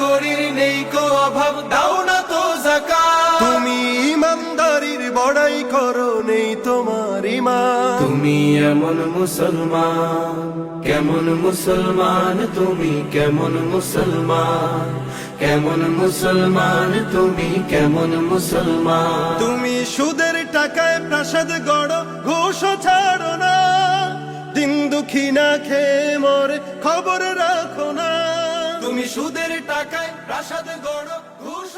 কড়ির নেই কো অভাব দাও না তো জাকাত। তুমি ইমানদারির বড়াই করো নেই তোমার ইমান তুমি এমন মুসলমান কেমন মুসলমান তুমি কেমন মুসলমান কেমন মুসলমান তুমি কেমন মুসলমান। তুমি সুদের টাকায় প্রাসাদ গড় ঘুষ ছাড়ো না। দিন দুঃখী না খেয়ে মরে খবর রাখো না। তুমি সুদের টাকায় প্রাসাদ গড় ঘুষ